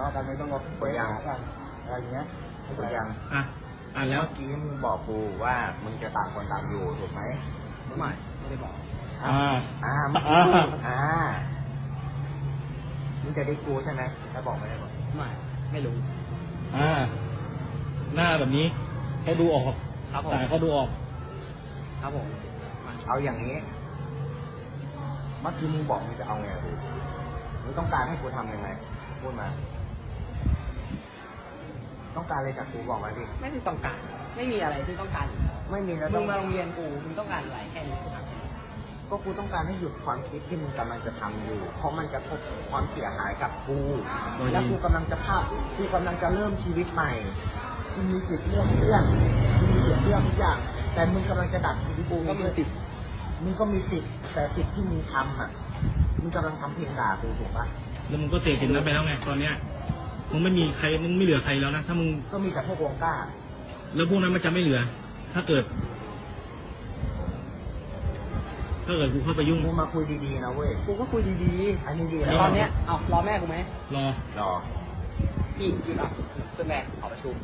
ะเลาะกันไม่ต้องมากดยังหากันอะไรอย่างเงี้ยถูกยังอะอ่านแล้วเมื่อกี้มึงบอกกูว่ามึงจะต่างคนต่างอยู่ถูกไหมไม่ไม่ได้บอกอ่าอ่าเมื่ออ่ากี้อ่ามึงจะได้กูใช่ไหมถ้าบอกไม่ได้บอกไม่ไม่รู้อ่าหน้าแบบนี้เขาดูออกครับผมสายเขาดูออก ครับผมเอาอย่างนี้เมื่อกี้มึงบอกมึงจะเอาไงกูมึงต้องการให้กูทำยังไงพูดมา ต้องการอะไรจากกูบอกมาสิไม่ได้ต้องการ ไม่มีอะไรที่ต้องการอยู่แล้วไม่มีแล้วมึต้องงมาโรงเรียนกูมึงต้องการอะไรแค่นี้กูถามแค่นี้ก็กูต้องการให้หยุดความคิดที่มึงกำลังจะทำอยู่ เพราะมันจะพบความเสียหายกับกูโดยแล้วกูกำลังจะภาพกูกำลังจะเริ่มชีวิตใหม่มึงมีสิทธิ์เลือกเพื่อนมึงมีสิทธิ์เลือกทุกอย่าง แต่มึงกำลังจะดับชีวิตกูก็มีสิทธิ์มึงก็มีสิทธิ์แต่สิทธิ์ที่มึงทำอะมึงกำลังทำเพียงด่ากูถูกปะ แล้วมึงก็เสพติดนั้นไปแล้วไงตอนเนี้ย มึงไม่มีใครมึงไม่เหลือใครแล้วนะถ้ามึงก็มีแต่พวกวงกล้า แล้วพวกนั้นมันจะไม่เหลือ ถ้าเกิด ถ้าเกิดกูเข้าไปยุ่งมึงมาคุยดีๆนะเว้ยกูก็คุยดีอันนี้ดีๆแล้แต่วตอนเนี้ยเอารอแม่กูไหมรอ รอ พี่อยู่หลังขึ้นแม่ขอประชุม